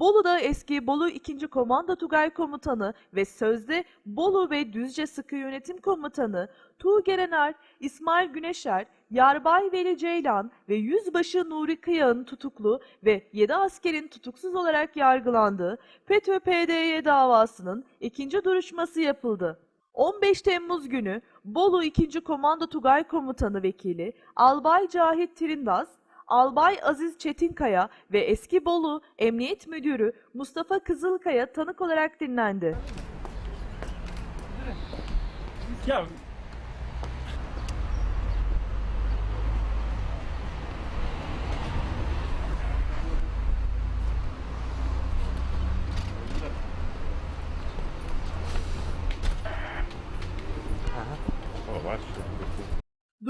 Bolu'da eski Bolu 2. Komando Tugay Komutanı ve sözde Bolu ve Düzce Sıkı Yönetim Komutanı Tuğgerener İsmail Güneşer, Yarbay Veli Ceylan ve Yüzbaşı Nuri Kıyağ'ın tutuklu ve 7 askerin tutuksuz olarak yargılandığı FETÖ-PDY davasının ikinci duruşması yapıldı. 15 Temmuz günü Bolu 2. Komando Tugay Komutanı Vekili Albay Cahit Tirindaz, Albay Aziz Çetinkaya ve eski Bolu Emniyet Müdürü Mustafa Kızılkaya tanık olarak dinlendi. Ya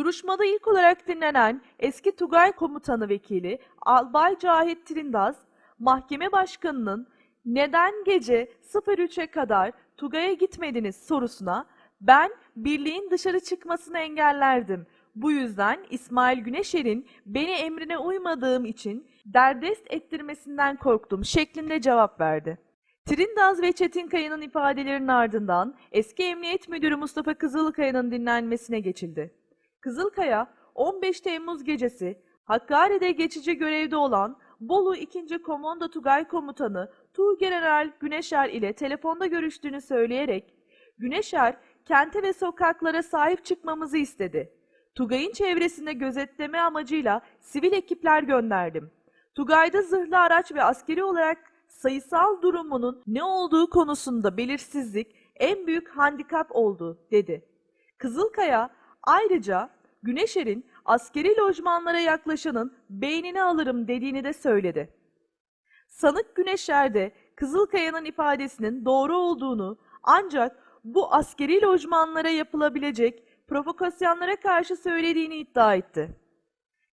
Duruşmada ilk olarak dinlenen eski Tugay Komutanı Vekili Albay Cahit Tirindaz, mahkeme başkanının neden gece 03'e kadar Tugay'a gitmediniz sorusuna ben birliğin dışarı çıkmasını engellerdim. Bu yüzden İsmail Güneşer'in beni emrine uymadığım için derdest ettirmesinden korktum şeklinde cevap verdi. Trindaz ve Çetinkaya'nın ifadelerinin ardından eski Emniyet Müdürü Mustafa Kızılkaya'nın dinlenmesine geçildi. Kızılkaya 15 Temmuz gecesi Hakkari'de geçici görevde olan Bolu 2. Komando Tugay Komutanı Tuğgeneral Güneşer ile telefonda görüştüğünü söyleyerek Güneşer kente ve sokaklara sahip çıkmamızı istedi. Tugay'ın çevresinde gözetleme amacıyla sivil ekipler gönderdim. Tugay'da zırhlı araç ve askeri olarak sayısal durumunun ne olduğu konusunda belirsizlik en büyük handikap oldu dedi. Kızılkaya ayrıca Güneşer'in askeri lojmanlara yaklaşanın beynini alırım dediğini de söyledi. Sanık Güneşer de Kızılkaya'nın ifadesinin doğru olduğunu ancak bu askeri lojmanlara yapılabilecek provokasyonlara karşı söylediğini iddia etti.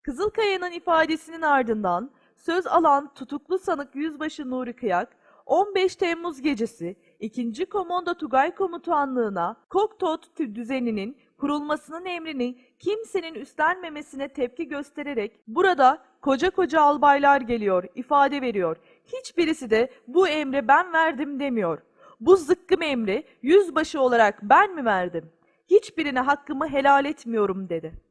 Kızılkaya'nın ifadesinin ardından söz alan tutuklu sanık Yüzbaşı Nuri Kıyak, 15 Temmuz gecesi 2. Komando Tugay Komutanlığı'na Koktot düzeninin kurulmasının emrini kimsenin üstlenmemesine tepki göstererek burada koca koca albaylar geliyor, ifade veriyor. Hiçbirisi de bu emri ben verdim demiyor. Bu zıkkım emri yüzbaşı olarak ben mi verdim? Hiçbirine hakkımı helal etmiyorum dedi.